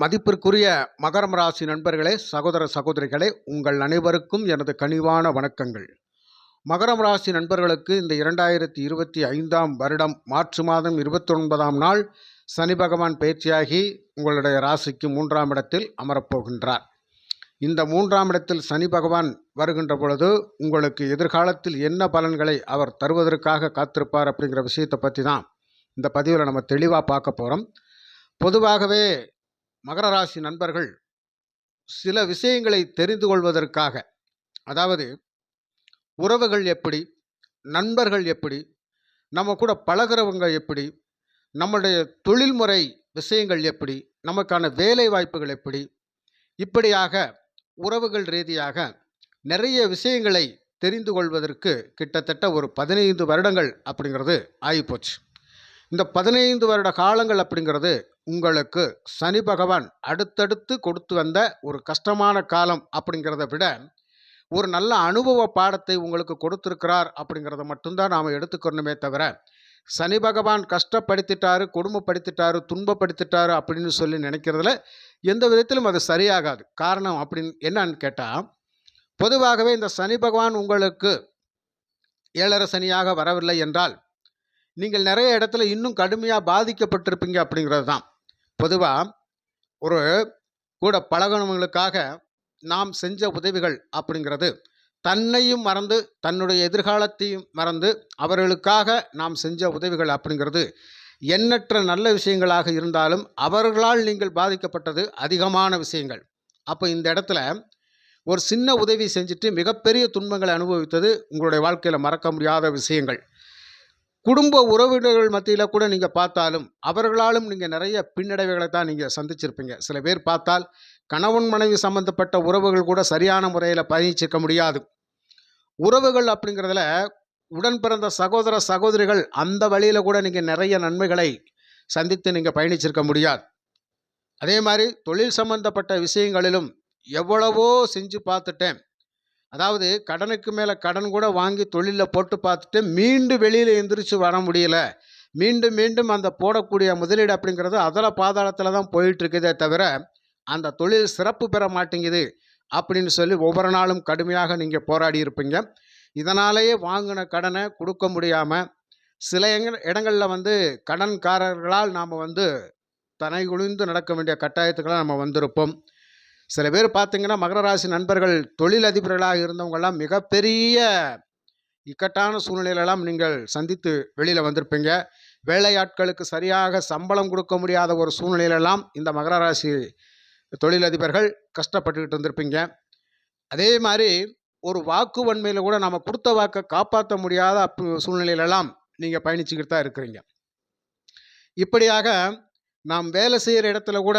மதிப்பிற்குரிய மகரம் ராசி நண்பர்களே சகோதர சகோதரிகளே உங்கள் அனைவருக்கும் எனது கனிவான வணக்கங்கள். மகரம் ராசி நண்பர்களுக்கு இந்த இரண்டாயிரத்தி இருபத்தி ஐந்தாம் வருடம் மார்ச் மாதம் இருபத்தொன்பதாம் நாள் சனி பகவான் பயிற்சியாகி உங்களுடைய ராசிக்கு மூன்றாம் இடத்தில் அமரப்போகின்றார். இந்த மூன்றாம் இடத்தில் சனி பகவான் வருகின்ற பொழுது உங்களுக்கு எதிர்காலத்தில் என்ன பலன்களை அவர் தருவதற்காக காத்திருப்பார் அப்படிங்கிற விஷயத்தை பற்றி தான் இந்த பதிவில் நம்ம தெளிவாக பார்க்க போகிறோம் பொதுவாகவே மகர ராசி நண்பர்கள் சில விஷயங்களை தெரிந்து கொள்வதற்காக அதாவது உறவுகள் எப்படி நண்பர்கள் எப்படி நம்ம கூட பழகிறவங்க எப்படி நம்முடைய தொழில்முறை விஷயங்கள் எப்படி நமக்கான வேலை வாய்ப்புகள் எப்படி இப்படியாக உறவுகள் ரீதியாக நிறைய விஷயங்களை தெரிந்து கொள்வதற்கு கிட்டத்தட்ட ஒரு பதினைந்து வருடங்கள் அப்படிங்கிறது ஆகிப்போச்சு. இந்த பதினைந்து வருட காலங்கள் அப்படிங்கிறது உங்களுக்கு சனி பகவான் அடுத்தடுத்து கொடுத்து வந்த ஒரு கஷ்டமான காலம் அப்படிங்கிறத விட ஒரு நல்ல அனுபவ பாடத்தை உங்களுக்கு கொடுத்துருக்கிறார் அப்படிங்கிறத மட்டும்தான் நாம் எடுத்துக்கணுமே தவிர சனி பகவான் கஷ்டப்படுத்திட்டாரு கொடுமைப்படுத்திட்டாரு துன்பப்படுத்திட்டாரு அப்படின்னு சொல்லி நினைக்கிறதுல எந்த விதத்திலும் அது சரியாகாது. காரணம் அப்படின்னு என்னன்னு கேட்டால் பொதுவாகவே இந்த சனி பகவான் உங்களுக்கு ஏழரை சனியாக வரவில்லை என்றால் நீங்கள் நிறைய இடத்துல இன்னும் கடுமையாக பாதிக்கப்பட்டிருப்பீங்க அப்படிங்கிறது தான் பொதுவாக ஒரு கூட பழகினவங்களுக்காக நாம் செஞ்ச உதவிகள் அப்படிங்கிறது தன்னையும் மறந்து தன்னுடைய எதிர்காலத்தையும் மறந்து அவர்களுக்காக நாம் செஞ்ச உதவிகள் அப்படிங்கிறது எண்ணற்ற நல்ல விஷயங்களாக இருந்தாலும் அவர்களால் நீங்கள் பாதிக்கப்பட்டது அதிகமான விஷயங்கள். அப்போ இந்த இடத்துல ஒரு சின்ன உதவி செஞ்சுட்டு மிகப்பெரிய துன்பங்களை அனுபவித்தது உங்களுடைய வாழ்க்கையில் மறக்க முடியாத விஷயங்கள். குடும்ப உறவினர்கள் மத்தியில் கூட நீங்கள் பார்த்தாலும் அவர்களாலும் நீங்கள் நிறைய பின்னடைவுகளை தான் நீங்கள் சந்திச்சிருப்பீங்க. சில பேர் பார்த்தால் கணவன் மனைவி சம்பந்தப்பட்ட உறவுகள் கூட சரியான முறையில் பயணிச்சிருக்க முடியாது. உறவுகள் அப்படிங்கிறதுல உடன் பிறந்த சகோதர சகோதரிகள் அந்த வழியில் கூட நீங்கள் நிறைய நன்மைகளை சந்தித்து நீங்கள் பயணிச்சிருக்க முடியாது. அதே மாதிரி தொழில் சம்பந்தப்பட்ட விஷயங்களிலும் எவ்வளவோ செஞ்சு பார்த்துட்டேன். அதாவது கடனுக்கு மேலே கடன் கூட வாங்கி தொழிலில் போட்டு பார்த்துட்டு மீண்டும் வெளியில் எந்திரிச்சு வர முடியல. மீண்டும் மீண்டும் அந்த போடக்கூடிய முதலீடு அப்படிங்கிறது அதில் பாதாளத்தில் தான் போயிட்டுருக்குதே தவிர அந்த தொழில் சிறப்பு பெற மாட்டேங்குது அப்படின்னு சொல்லி ஒவ்வொரு நாளும் கடுமையாக நீங்கள் போராடி இருப்பீங்க. இதனாலேயே வாங்கின கடனை கொடுக்க முடியாமல் சில எங்க இடங்களில் வந்து கடன்காரர்களால் நாம் வந்து தனை குளிந்து நடக்க வேண்டிய கட்டாயத்துக்கெல்லாம் நம்ம வந்திருப்போம். சில பேர் பார்த்தீங்கன்னா மகர ராசி நண்பர்கள் தொழிலதிபர்களாக இருந்தவங்கள்லாம் இருந்தவங்கெல்லாம் மிகப்பெரிய இக்கட்டான சூழ்நிலையிலெல்லாம் நீங்கள் சந்தித்து வெளியில் வந்திருப்பீங்க. வேலையாட்களுக்கு சரியாக சம்பளம் கொடுக்க முடியாத ஒரு சூழ்நிலையிலெல்லாம் இந்த மகர ராசி தொழிலதிபர்கள் கஷ்டப்பட்டுக்கிட்டு இருந்திருப்பீங்க அதே மாதிரி ஒரு வாக்கு வன்மையில் கூட நம்ம கொடுத்த வாக்கை காப்பாற்ற முடியாத அப் சூழ்நிலையிலெல்லாம் நீங்கள் பயணிச்சுக்கிட்டு தான் இருக்கிறீங்க. இப்படியாக நாம் வேலை செய்கிற இடத்துல கூட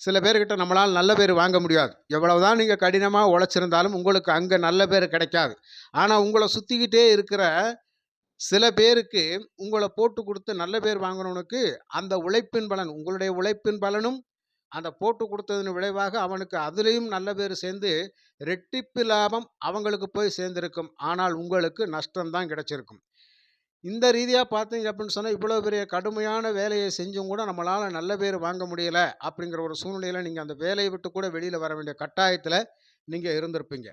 சில பேர்கிட்ட நம்மளால் நல்ல பேர் வாங்க முடியாது. எவ்வளவுதான் நீங்கள் கடினமாக உழைச்சிருந்தாலும் உங்களுக்கு அங்கே நல்ல பேர் கிடைக்காது. ஆனால் உங்களை சுற்றிக்கிட்டே இருக்கிற சில பேருக்கு உங்களை போட்டு கொடுத்து நல்ல பேர் வாங்கினவனுக்கு அந்த உழைப்பின் பலன் உங்களுடைய உழைப்பின் பலனும் அந்த போட்டு கொடுத்ததன் விளைவாக அவனுக்கு அதுலேயும் நல்ல பேர் சேர்ந்து ரெட்டிப்பு லாபம் அவங்களுக்கு போய் சேர்ந்திருக்கும். ஆனால் உங்களுக்கு நஷ்டம்தான் கிடைச்சிருக்கும். இந்த ரீதியாக பார்த்தீங்க அப்படின்னு சொன்னால் இவ்வளோ பெரிய கடுமையான வேலையை செஞ்சும் கூட நம்மளால் நல்ல பேர் வாங்க முடியலை அப்படிங்கிற ஒரு சூழ்நிலையில் நீங்கள் அந்த வேலையை விட்டு கூட வெளியில் வர வேண்டிய கட்டாயத்தில் நீங்கள் இருந்திருப்பீங்க.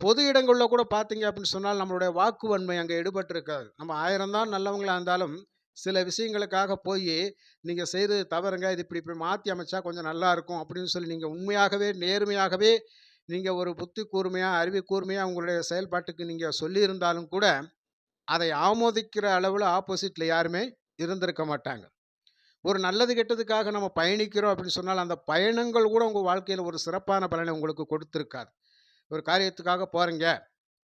பொது இடங்களில் கூட பார்த்தீங்க அப்படின்னு சொன்னால் நம்மளுடைய வாக்குவன்மை அங்கே எடுபட்டிருக்காது நம்ம ஆயிரம் தான் நல்லவங்களாக இருந்தாலும் சில விஷயங்களுக்காக போய் நீங்கள் செய்கிறது தவறுங்க இது இப்படி இப்படி மாற்றி அமைச்சா கொஞ்சம் நல்லா இருக்கும் அப்படின்னு சொல்லி நீங்கள் உண்மையாகவே நேர்மையாகவே நீங்கள் ஒரு புத்தி கூர்மையாக அறிவு கூர்மையாக உங்களுடைய செயல்பாட்டுக்கு நீங்கள் சொல்லியிருந்தாலும் கூட அதை ஆமோதிக்கிற அளவில் ஆப்போசிட்டில் யாருமே இருந்திருக்க மாட்டாங்க. ஒரு நல்லது கெட்டதுக்காக நம்ம பயணிக்கிறோம் அப்படின்னு சொன்னால் அந்த பயணங்கள் கூட உங்கள் வாழ்க்கையில் ஒரு சிறப்பான பலனை உங்களுக்கு கொடுத்துருக்காது. ஒரு காரியத்துக்காக போகிறீங்க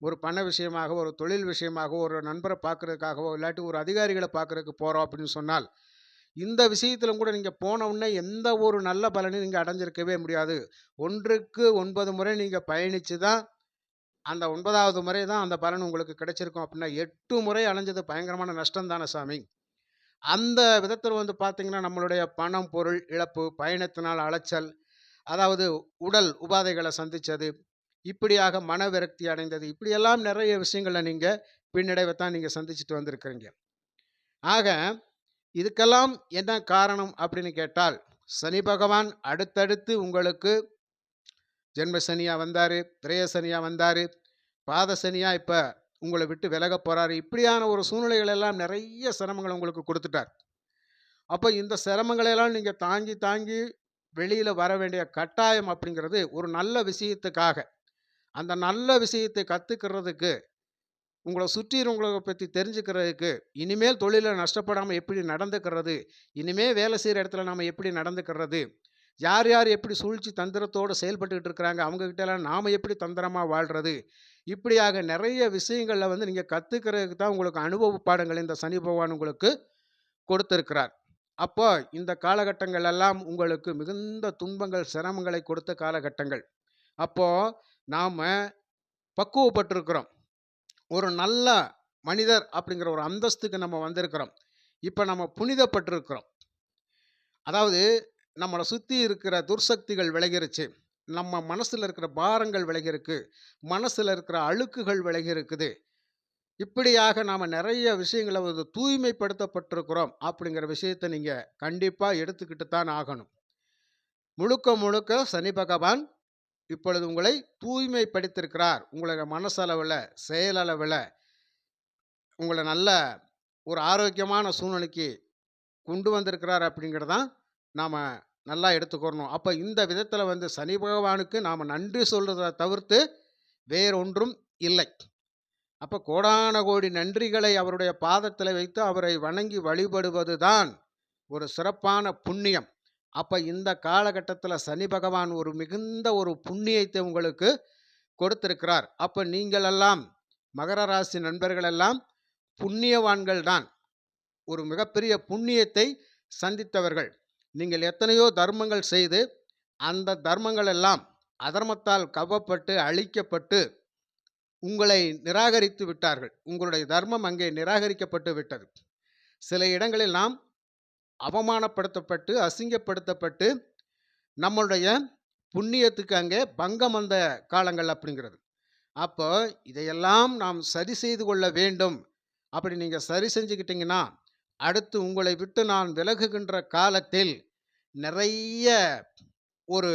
ஒரு பண விஷயமாக ஒரு தொழில் விஷயமாக ஒரு நண்பரை பார்க்குறதுக்காகவோ இல்லாட்டி ஒரு அதிகாரிகளை பார்க்குறதுக்கு போகிறோம் அப்படின்னு சொன்னால் இந்த விஷயத்திலும் கூட நீங்கள் போனவுடனே எந்த ஒரு நல்ல பலனையும் நீங்கள் அடைஞ்சிருக்கவே முடியாது. ஒன்றுக்கு ஒன்பது முறை நீங்கள் பயணித்து தான் அந்த ஒன்பதாவது முறை தான் அந்த பலன் உங்களுக்கு கிடைச்சிருக்கும் அப்படின்னா எட்டு முறை அலைஞ்சது பயங்கரமான நஷ்டம் தானே சாமி? அந்த விதத்தில் வந்து பார்த்திங்கன்னா நம்மளுடைய பணம் பொருள் இழப்பு பயணத்தினால் அலைச்சல் அதாவது உடல் உபாதைகளை சந்தித்தது இப்படியாக மன விரக்தி அடைந்தது இப்படியெல்லாம் நிறைய விஷயங்களில் நீங்கள் பின்னடைவை தான் நீங்கள் சந்திச்சுட்டு வந்திருக்கிறீங்க. ஆக இதுக்கெல்லாம் என்ன காரணம் அப்படின்னு கேட்டால் சனி பகவான் அடுத்தடுத்து உங்களுக்கு ஜென்ம சனியாக வந்தார் திரய சனியா வந்தாரு, பாத சனியாக இப்போ உங்களை விட்டு விலக போகிறாரு இப்படியான ஒரு சூழ்நிலைகள் எல்லாம் நிறைய சிரமங்கள உங்களுக்கு கொடுத்துட்டார் அப்போ இந்த சிரமங்களையெல்லாம் எல்லாம் தாங்கி, தாங்கி வெளியில் வர வேண்டிய கட்டாயம் அப்படிங்கிறது ஒரு நல்ல விஷயத்துக்காக. அந்த நல்ல விஷயத்தை கற்றுக்கிறதுக்கு உங்களை சுற்றி இருக்கிறவங்கள பற்றி தெரிஞ்சுக்கிறதுக்கு, இனிமேல் தொழிலில் நஷ்டப்படாமல் எப்படி நடந்துக்கிறது? இனிமேல் வேலை செய்கிற இடத்துல நாம் எப்படி நடந்துக்கிறது? யார், யார் எப்படி சூழ்ச்சி தந்திரத்தோடு செயல்பட்டுக்கிட்டு இருக்கிறாங்க? அவங்கக்கிட்ட எல்லாம் நாம் எப்படி தந்திரமாக வாழ்கிறது இப்படியாக நிறைய விஷயங்களில் வந்து நீங்கள் கற்றுக்கிறதுக்கு தான் உங்களுக்கு அனுபவ பாடங்கள் இந்த சனி பகவான் உங்களுக்கு கொடுத்துருக்கிறார் அப்போ இந்த காலகட்டங்கள் எல்லாம் உங்களுக்கு மிகுந்த துன்பங்கள், சிரமங்களை கொடுத்த காலகட்டங்கள். அப்போது நாம் பக்குவப்பட்டிருக்கிறோம். ஒரு நல்ல மனிதர் அப்படிங்கிற ஒரு அந்தஸ்துக்கு நம்ம வந்திருக்கிறோம். இப்போ நம்ம புனிதப்பட்டிருக்கிறோம். அதாவது நம்மளை சுற்றி இருக்கிற துர்சக்திகள் விலகிருச்சு. நம்ம மனசில் இருக்கிற பாரங்கள் விலகிருக்கு. மனசில் இருக்கிற அழுக்குகள் விலகிருக்குது இப்படியாக நாம் நிறைய விஷயங்களை வந்து தூய்மைப்படுத்தப்பட்டிருக்கிறோம் அப்படிங்கிற விஷயத்த நீங்கள் கண்டிப்பாக எடுத்துக்கிட்டு தான் ஆகணும். முழுக்க, முழுக்க சனி பகவான் இப்பொழுது உங்களை தூய்மைப்படுத்திருக்கிறார் உங்களோட மனசளவில் செயலளவில் உங்களை நல்ல ஒரு ஆரோக்கியமான சூழ்நிலைக்கு கொண்டு வந்திருக்கிறார் அப்படிங்கிறது தான் நாம் நல்லா எடுத்துக்கிறணும். அப்போ இந்த விதத்தில் வந்து சனி பகவானுக்கு நாம் நன்றி சொல்கிறத தவிர்த்து வேறொன்றும் இல்லை. அப்போ கோடான கோடி நன்றிகளை அவருடைய பாதத்தில் வைத்து அவரை வணங்கி வழிபடுவது தான் ஒரு சிறப்பான புண்ணியம். அப்போ இந்த காலகட்டத்தில் சனி பகவான் ஒரு மிகுந்த ஒரு புண்ணியத்தை உங்களுக்கு கொடுத்திருக்கிறார். அப்போ நீங்கள் எல்லாம் மகர ராசி நண்பர்கள் எல்லாம் புண்ணியவான்கள் தான். ஒரு மிகப்பெரிய புண்ணியத்தை சந்தித்தவர்கள். நீங்கள் எத்தனையோ தர்மங்கள் செய்து, அந்த தர்மங்கள் எல்லாம் அதர்மத்தால் கவ்வப்பட்டு, அழிக்கப்பட்டு, உங்களை நிராகரித்து விட்டார்கள். உங்களுடைய தர்மம் அங்கே நிராகரிக்கப்பட்டு விட்டது. சில இடங்களில் நாம் அவமானப்படுத்தப்பட்டு, அசிங்கப்படுத்தப்பட்டு, நம்மளுடைய புண்ணியத்துக்கு அங்கே பங்கம் வந்த காலங்கள் அப்படிங்கிறது. அப்போ இதையெல்லாம் நாம் சரி செய்து கொள்ள வேண்டும். அப்படி நீங்கள் சரி செஞ்சுக்கிட்டீங்கன்னா, அடுத்து உங்களை விட்டு நான் விலகுகின்ற காலத்தில் நிறைய ஒரு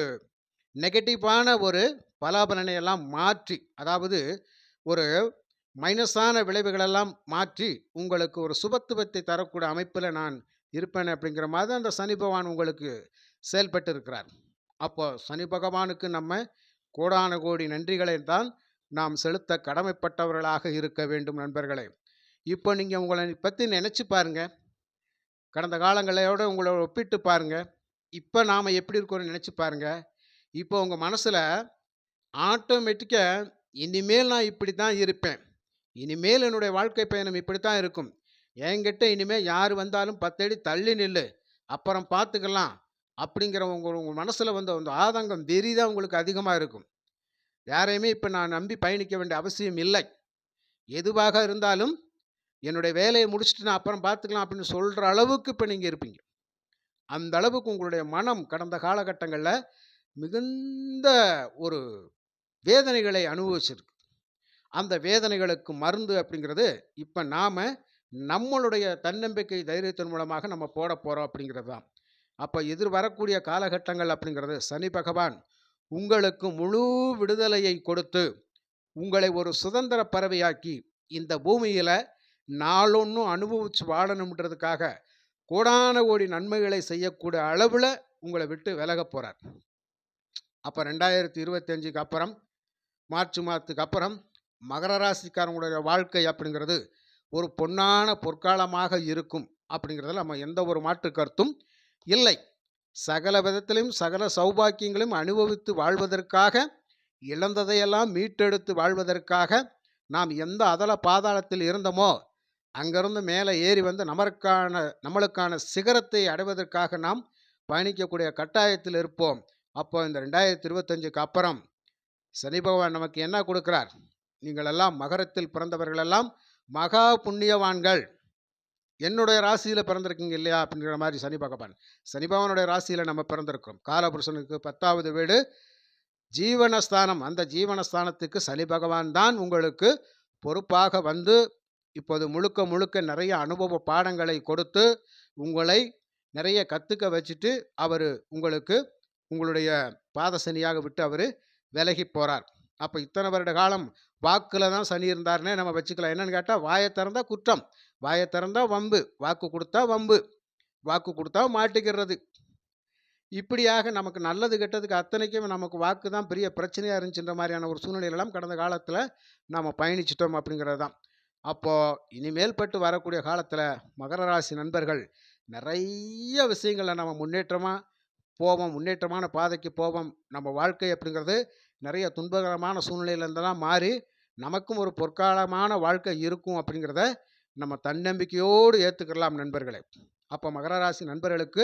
நெகட்டிவான ஒரு பலாபலனை எல்லாம் மாற்றி, அதாவது ஒரு மைனஸான விளைவுகளெல்லாம் மாற்றி, உங்களுக்கு ஒரு சுபத்துவத்தை தரக்கூடிய அமைப்பில் நான் இருப்பேன் அப்படிங்கிற மாதிரி அந்த சனி பகவான் உங்களுக்கு செயல்பட்டு இருக்கிறார். அப்போ சனி பகவானுக்கு நம்ம கோடான கோடி நன்றிகளை தான் நாம் செலுத்த கடமைப்பட்டவர்களாக இருக்க வேண்டும் நண்பர்களே. இப்போ நீங்கள் உங்களை பற்றி நினச்சி பாருங்கள் கடந்த காலங்களையோடு உங்களை ஒப்பிட்டு பாருங்கள் இப்போ நாம் எப்படி இருக்கோம்னு நினச்சி பாருங்க. இப்போ உங்கள் மனசில் ஆட்டோமேட்டிக்காக இனிமேல் நான் இப்படி தான் இருப்பேன். இனிமேல் என்னுடைய வாழ்க்கை பயணம் இப்படி தான் இருக்கும். என்கிட்ட இனிமேல் யார் வந்தாலும் பத்தடி தள்ளி நில்லு. அப்புறம் பார்த்துக்கலாம். அப்படிங்கிற உங்கள் உங்கள் மனசில் வந்த அந்த ஆதங்கம், வெறி தான் உங்களுக்கு அதிகமாக இருக்கும். யாரையுமே இப்போ நான் நம்பி பயணிக்க வேண்டிய அவசியம் இல்லை. எதுவாக இருந்தாலும் என்னுடைய வேலையை முடிச்சுட்டு நான் அப்புறம் பார்த்துக்கலாம் அப்படின்னு சொல்கிற அளவுக்கு இப்போ நீங்கள் இருப்பீங்க. அந்த அளவுக்கு உங்களுடைய மனம் கடந்த காலகட்டங்களில் மிகுந்த ஒரு வேதனைகளை அனுபவிச்சிருக்கு. அந்த வேதனைகளுக்கு மருந்து அப்படிங்கிறது இப்போ நாம் நம்மளுடைய தன்னம்பிக்கை தைரியத்தின் மூலமாக நம்ம போடப் போகிறோம் அப்படிங்கிறது தான். அப்போ எதிர் வரக்கூடிய காலகட்டங்கள் அப்படிங்கிறது சனி பகவான் உங்களுக்கு முழு விடுதலையை கொடுத்து, உங்களை ஒரு சுதந்திர பறவையாக்கி, இந்த பூமியில் நாளொன்னும் அனுபவிச்சு வாழணும்ன்றதுக்காக கோடான கோடி நன்மைகளை செய்யக்கூடிய அளவில் உங்களை விட்டு விலக போகிறார் அப்போ ரெண்டாயிரத்தி இருபத்தஞ்சுக்கு அப்புறம், மார்ச் மாதத்துக்கு அப்புறம் மகர ராசிக்காரங்களுடைய வாழ்க்கை அப்படிங்கிறது ஒரு பொன்னான பொற்காலமாக இருக்கும் அப்படிங்கிறதுல நம்ம எந்த ஒரு மாற்று கருத்தும் இல்லை. சகல விதத்திலும் சகல சௌபாக்கியங்களையும் அனுபவித்து வாழ்வதற்காக, இழந்ததையெல்லாம் மீட்டெடுத்து வாழ்வதற்காக, நாம் எந்த அதல பாதாளத்தில் இருந்தோமோ, அங்கிருந்து மேலே ஏறி வந்து நமக்கான நம்மளுக்கான சிகரத்தை அடைவதற்காக நாம் பயணிக்கக்கூடிய கட்டாயத்தில் இருப்போம். அப்போ இந்த 2025க்கு அப்புறம் சனி பகவான் நமக்கு என்ன கொடுக்கிறார்? நீங்கள் எல்லாம் மகரத்தில் பிறந்தவர்களெல்லாம் மகா புண்ணியவான்கள். என்னுடைய ராசியில் பிறந்திருக்கீங்க இல்லையா? அப்படிங்கிற மாதிரி சனி பகவான். சனி பகவானுடைய ராசியில் நம்ம பிறந்திருக்கிறோம். காலபுருஷனுக்கு 10வது வீடு ஜீவனஸ்தானம். அந்த ஜீவனஸ்தானத்துக்கு சனி பகவான் தான் உங்களுக்கு பொறுப்பாக வந்து, இப்போது முழுக்க முழுக்க நிறைய அனுபவ பாடங்களை கொடுத்து, உங்களை நிறைய கற்றுக்க வச்சுட்டு அவர் உங்களுக்கு உங்களுடைய பாத சனியாக விட்டு அவரு விலகி போகிறார் அப்போ இத்தனை வருட காலம் வாக்கில் தான் சனி இருந்தாருன்னே நம்ம வச்சுக்கலாம். என்னென்னு கேட்டால் வாயை திறந்தால் குற்றம், வாயை திறந்தால் வம்பு, வாக்கு கொடுத்தா வம்பு, வாக்கு கொடுத்தா மாட்டிக்கிறது. இப்படியாக நமக்கு நல்லது கெட்டதுக்கு அத்தனைக்கும் நமக்கு வாக்கு தான் பெரிய பிரச்சனையாக இருந்துச்சுன்ற மாதிரியான ஒரு சூழ்நிலையெல்லாம் கடந்த காலத்தில் நாம் பயணிச்சிட்டோம் அப்படிங்கிறது தான். அப்போது இனிமேல் பட்டு வரக்கூடிய காலத்தில் மகர ராசி நண்பர்கள் நிறைய விஷயங்களை நம்ம முன்னேற்றமாக போவோம். முன்னேற்றமான பாதைக்கு போவோம். நம்ம வாழ்க்கை அப்படிங்கிறது நிறைய துன்பகரமான சூழ்நிலையிலேருந்தெல்லாம் மாறி, நமக்கும் ஒரு பொற்காலமான வாழ்க்கை இருக்கும் அப்படிங்கிறத நம்ம தன்னம்பிக்கையோடு ஏற்றுக்கலாம் நண்பர்களே. அப்போ மகர ராசி நண்பர்களுக்கு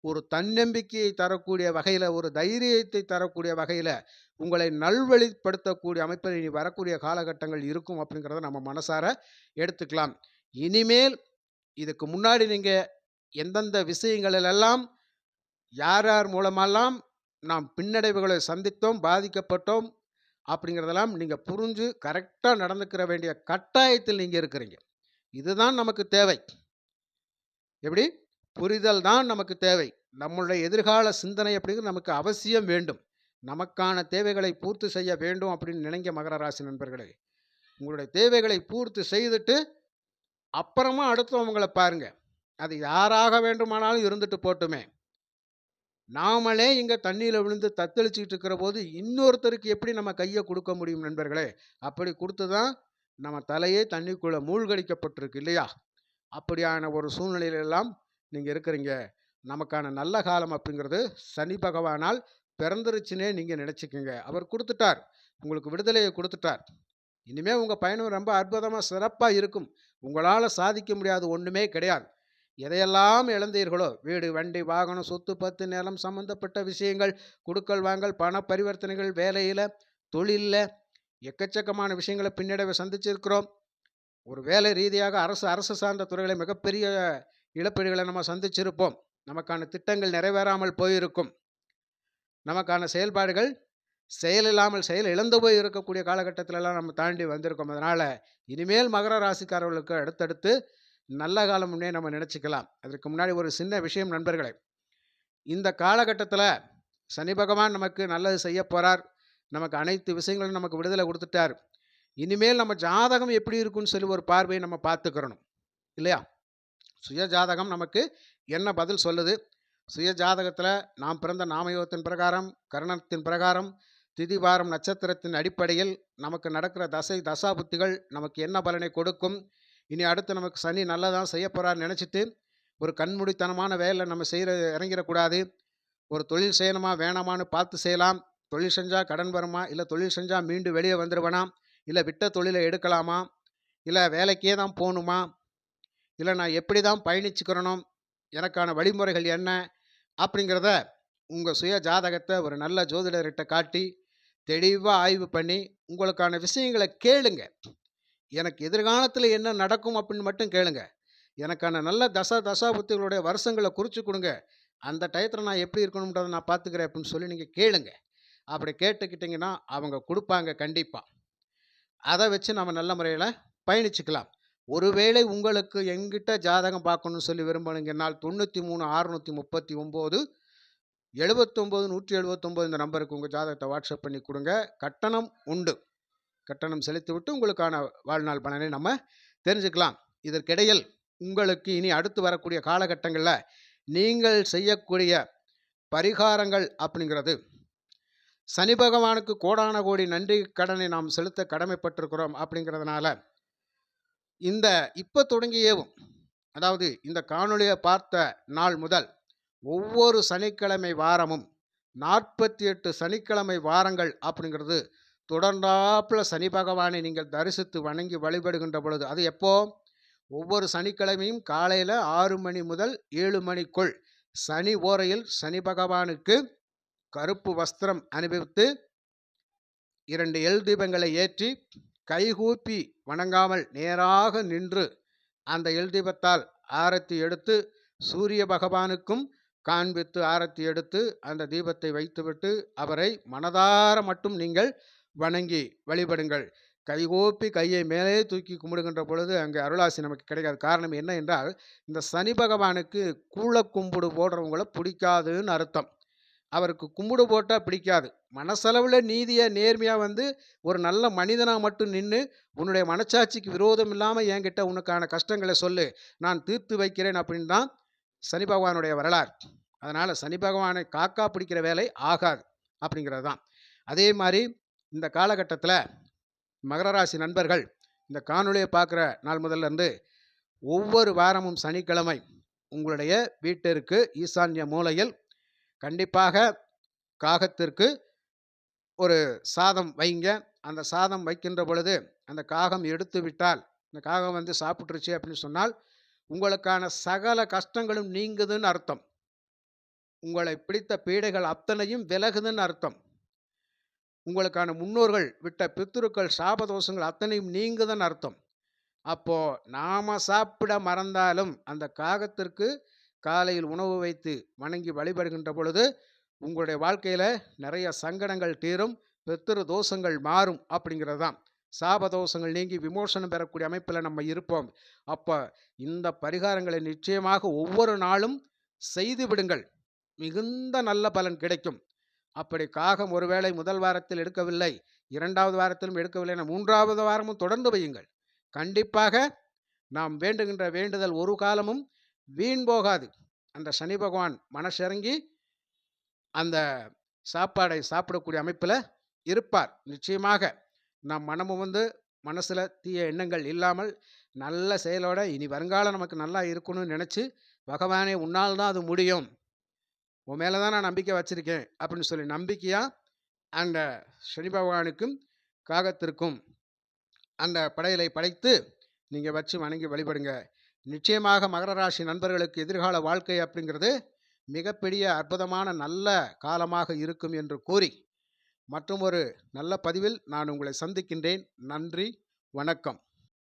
ஒரு தன்னம்பிக்கையை தரக்கூடிய வகையில் ஒரு தைரியத்தை தரக்கூடிய வகையில் உங்களை நல்வழிப்படுத்தக்கூடிய அமைப்பில் இனி வரக்கூடிய காலகட்டங்கள் இருக்கும் அப்படிங்கிறத நம்ம மனசார எடுத்துக்கலாம். இனிமேல் இதுக்கு முன்னாடி நீங்கள் எந்தெந்த விஷயங்களிலெல்லாம் யார் யார் மூலமெல்லாம் நாம் பின்னடைவுகளை சந்தித்தோம், பாதிக்கப்பட்டோம் அப்படிங்கிறதெல்லாம் நீங்கள் புரிஞ்சு கரெக்டாக நடந்துக்கிற வேண்டிய கட்டாயத்தில் நீங்கள் இருக்கிறீங்க. இதுதான் நமக்கு தேவை. எப்படி? புரிதல் தான் நமக்கு தேவை. நம்முடைய எதிர்கால சிந்தனை அப்படிங்கிறது நமக்கு அவசியம் வேண்டும். நமக்கான தேவைகளை பூர்த்தி செய்ய வேண்டும் அப்படின்னு நினைங்க மகர ராசி நண்பர்களே. உங்களுடைய தேவைகளை பூர்த்தி செய்துட்டு, அப்புறமா அடுத்தவங்களை பாருங்க. அது யாராக வேண்டுமானாலும் இருந்துட்டு போட்டுமே. நாமளே இங்கே தண்ணியில் விழுந்து தத்தளிச்சுக்கிட்டு இருக்கிறபோது, இன்னொருத்தருக்கு எப்படி நம்ம கையை கொடுக்க முடியும் நண்பர்களே? அப்படி கொடுத்து தான் நம்ம தலையே தண்ணிக்குள்ளே மூழ்கடிக்கப்பட்டிருக்கு இல்லையா? அப்படியான ஒரு சூழ்நிலையிலெல்லாம் நீங்கள் இருக்கிறீங்க. நமக்கான நல்ல காலம் அப்படிங்கிறது சனி பகவானால் பிறந்துருச்சுன்னே நீங்கள் நினச்சிக்கோங்க அவர் கொடுத்துட்டார் உங்களுக்கு விடுதலையை கொடுத்துட்டார் இனிமேல் உங்கள் பயணம் ரொம்ப அற்புதமாக சிறப்பாக இருக்கும். உங்களால் சாதிக்க முடியாது ஒன்றுமே கிடையாது. எதையெல்லாம் இழந்தீர்களோ, வீடு, வண்டி, வாகனம், சொத்து, பத்து, நிலம் சம்பந்தப்பட்ட விஷயங்கள், குடுக்கல், வாங்கல், பண பரிவர்த்தனைகள், வேலையில் தொழிலில் எக்கச்சக்கமான விஷயங்களை பின்னடைவை சந்திச்சிருக்கிறோம். ஒரு வேலை ரீதியாக அரசு அரசு சார்ந்த துறைகளை மிகப்பெரிய இழப்பீடுகளை நம்ம சந்திச்சிருப்போம். நமக்கான திட்டங்கள் நிறைவேறாமல் போயிருக்கும். நமக்கான செயல்பாடுகள் செயலில்லாமல் செயல் இழந்து போய் இருக்கக்கூடிய காலகட்டத்திலலாம் நம்ம தாண்டி வந்திருக்கோம். அதனால் இனிமேல் மகர ராசிக்காரர்களுக்கு அடுத்தடுத்து நல்ல காலம் முன்னே நம்ம நினச்சிக்கலாம் அதற்கு முன்னாடி ஒரு சின்ன விஷயம் நண்பர்களே. இந்த காலகட்டத்தில் சனி பகவான் நமக்கு நல்லது செய்ய போகிறார் நமக்கு அனைத்து விஷயங்களும் நமக்கு விடுதலை கொடுத்துட்டார் இனிமேல் நம்ம ஜாதகம் எப்படி இருக்குன்னு சொல்லி ஒரு பார்வையை நம்ம பார்த்துக்கிறணும். இல்லையா? சுய ஜாதகம் நமக்கு என்ன பதில் சொல்லுது? சுயஜாதகத்தில் நாம் பிறந்த நாமயோகத்தின் பிரகாரம், கரணத்தின் பிரகாரம், திதி, வாரம், நட்சத்திரத்தின் அடிப்படையில் நமக்கு நடக்கிற தசை, தசா புத்திகள் நமக்கு என்ன பலனை கொடுக்கும்? இனி அடுத்து நமக்கு சனி நல்லதான் செய்ய போகிறான்னு நினச்சிட்டு ஒரு கண்மூடித்தனமான வேலை நம்ம செய்கிற இறங்கிடக்கூடாது ஒரு தொழில் செய்யணுமா, வேணாமான்னு பார்த்து செய்யலாம். தொழில் செஞ்சால் கடன் வருமா? இல்லை தொழில் செஞ்சால் மீண்டு வெளியே வந்துருவனா? இல்லை விட்ட தொழிலை எடுக்கலாமா? இல்லை வேலைக்கே தான் போகணுமா இல்லை நான் எப்படி தான் பயணிச்சுக்கிறனும் எனக்கான வழிமுறைகள் என்ன? அப்படிங்கிறத உங்கள் சுய ஜாதகத்தை ஒரு நல்ல ஜோதிடர்கிட்ட காட்டி, தெளிவாக ஆய்வு பண்ணி, உங்களுக்கான விஷயங்கள கேளுங்க. எனக்கு எதிர்காலத்தில் என்ன நடக்கும் அப்படின்னு மட்டும் கேளுங்க. எனக்கான நல்ல தசா தசாபுத்திகளுடைய வருஷங்களை குறித்து கொடுங்க அந்த டயத்தில் நான் எப்படி இருக்கணும்ன்றத நான் பார்த்துக்கிறேன் அப்படின்னு சொல்லி நீங்கள் கேளுங்க. அப்படி கேட்டுக்கிட்டிங்கன்னா அவங்க கொடுப்பாங்க கண்டிப்பாக அதை வச்சு நம்ம நல்ல முறையில் பயணிச்சுக்கலாம். ஒருவேளை உங்களுக்கு எங்கிட்ட ஜாதகம் பார்க்கணும்னு சொல்லி விரும்பணுங்கன்னால் தொண்ணூற்றி மூணு அறுநூற்றி முப்பத்தி ஒம்பது எழுபத்தொம்போது நூற்றி எழுபத்தொம்போது இந்த நம்பருக்கு உங்கள் ஜாதகத்தை வாட்ஸ்அப் பண்ணி கொடுங்க கட்டணம் உண்டு. கட்டணம் செலுத்திவிட்டு உங்களுக்கான வாழ்நாள் பலனை நம்ம தெரிஞ்சுக்கலாம். இதற்கிடையில் உங்களுக்கு இனி அடுத்து வரக்கூடிய காலகட்டங்களில் நீங்கள் செய்யக்கூடிய பரிகாரங்கள் அப்படிங்கிறது, சனி பகவானுக்கு கோடான கோடி நன்றி கடனை நாம் செலுத்த கடமைப்பட்டிருக்கிறோம் அப்படிங்கிறதுனால, இந்த இப்போ தொடங்கியவும் அதாவது இந்த காணொலியை பார்த்த நாள் முதல் ஒவ்வொரு சனிக்கிழமை வாரமும் 48 சனிக்கிழமை வாரங்கள் அப்படிங்கிறது தொடர்ந்தாப்புல சனி பகவானை நீங்கள் தரிசித்து வணங்கி வழிபடுகின்ற பொழுது, அது எப்போ? ஒவ்வொரு சனிக்கிழமையும் காலையில் ஆறு மணி முதல் ஏழு மணிக்குள் சனி ஓரையில் சனி பகவானுக்கு கருப்பு வஸ்திரம் அனுபவித்து இரண்டு எல் தீபங்களை ஏற்றி, கைகூப்பி வணங்காமல் நேராக நின்று, அந்த எல் தீபத்தால் ஆரத்தி எடுத்து, சூரிய பகவானுக்கும் காண்பித்து ஆரத்தி எடுத்து, அந்த தீபத்தை வைத்துவிட்டு, அவரை மனதார மட்டும் நீங்கள் வணங்கி வழிபடுங்கள். கைகூப்பி கையை மேலே தூக்கி கும்பிடுகின்ற பொழுது அங்கே அருளாசி நமக்கு கிடைக்காது காரணம் என்ன என்றால் இந்த சனி பகவானுக்கு கூழ கும்பிடு போடுறவங்கள பிடிக்காதுன்னு அர்த்தம் அவருக்கு கும்பிடு போட்டால் பிடிக்காது. மனசளவில் நீதியாக நேர்மையாக வந்து ஒரு நல்ல மனிதனாக மட்டும் நின்று உன்னுடைய மனச்சாட்சிக்கு விரோதம் இல்லாமல் என்கிட்ட உனக்கான கஷ்டங்களை சொல்லு நான் தீர்த்து வைக்கிறேன் அப்படின்னு தான் சனி பகவானுடைய வரலாறு. அதனால் சனி பகவானை காக்கா பிடிக்கிற வேலை ஆகாது அப்படிங்கிறது தான். அதே மாதிரி இந்த காலகட்டத்தில் மகர ராசி நண்பர்கள் இந்த காணொளியை பார்க்குற நாள் முதல்ல இருந்து ஒவ்வொரு வாரமும் சனிக்கிழமை உங்களுடைய வீட்டிற்கு ஈசான்ய மூலையில் கண்டிப்பாக காகத்திற்கு ஒரு சாதம் வைங்க. அந்த சாதம் வைக்கின்ற பொழுது அந்த காகம் எடுத்து விட்டால் இந்த காகம் வந்து சாப்பிட்டுருச்சு அப்படின்னு சொன்னால் உங்களுக்கான சகல கஷ்டங்களும் நீங்குதுன்னு அர்த்தம். உங்களை பிடித்த பீடைகள் அத்தனையும் விலகுதுன்னு அர்த்தம். உங்களுக்கான முன்னோர்கள் விட்ட பித்துருக்கள் சாபதோஷங்கள் அத்தனையும் நீங்குதுன்னு அர்த்தம். அப்போது நாம் சாப்பிட மறந்தாலும் அந்த காகத்திற்கு காலையில் உணவு வைத்து வணங்கி வழிபடுகின்ற பொழுது உங்களுடைய வாழ்க்கையில் நிறைய சங்கடங்கள் தீரும் பித்திரு தோஷங்கள் மாறும் அப்படிங்கிறது தான் சாபதோஷங்கள் நீங்கி விமோசனம் பெறக்கூடிய அமைப்பில் நம்ம இருப்போம். அப்போ இந்த பரிகாரங்களை நிச்சயமாக ஒவ்வொரு நாளும் செய்து விடுங்கள். மிகுந்த நல்ல பலன் கிடைக்கும். அப்படி காகம் ஒருவேளை முதல் வாரத்தில் எடுக்கவில்லை இரண்டாவது வாரத்திலும் எடுக்கவில்லை என மூன்றாவது வாரமும் தொடர்ந்து வையுங்கள். கண்டிப்பாக நாம் வேண்டுகின்ற வேண்டுதல் ஒரு காலமும் வீண் போகாது. அந்த சனி பகவான் மனசிறங்கி அந்த சாப்பாடை சாப்பிடக்கூடிய அமைப்பில் இருப்பார். நிச்சயமாக நம் மனமும் வந்து மனசில் தீய எண்ணங்கள் இல்லாமல் நல்ல செயலோட இனி வருங்காலம் நமக்கு நல்லா இருக்கணும்னு நினச்சி பகவானே உன்னால் தான் அது முடியும். உன் மேலே தான் நான் நம்பிக்கை வச்சுருக்கேன். அப்படின்னு சொல்லி நம்பிக்கையாக அந்த சனி பகவானுக்கும் காகத்திற்கும் அந்த படையலை படைத்து நீங்கள் வச்சு வணங்கி வழிபடுங்க. நிச்சயமாக மகர ராசி நண்பர்களுக்கு எதிர்கால வாழ்க்கை அப்படிங்கிறது மிகப்பெரிய அற்புதமான நல்ல காலமாக இருக்கும் என்று கூறி மற்றும் ஒரு நல்ல பதிவில் நான் உங்களை சந்திக்கின்றேன். நன்றி. வணக்கம்.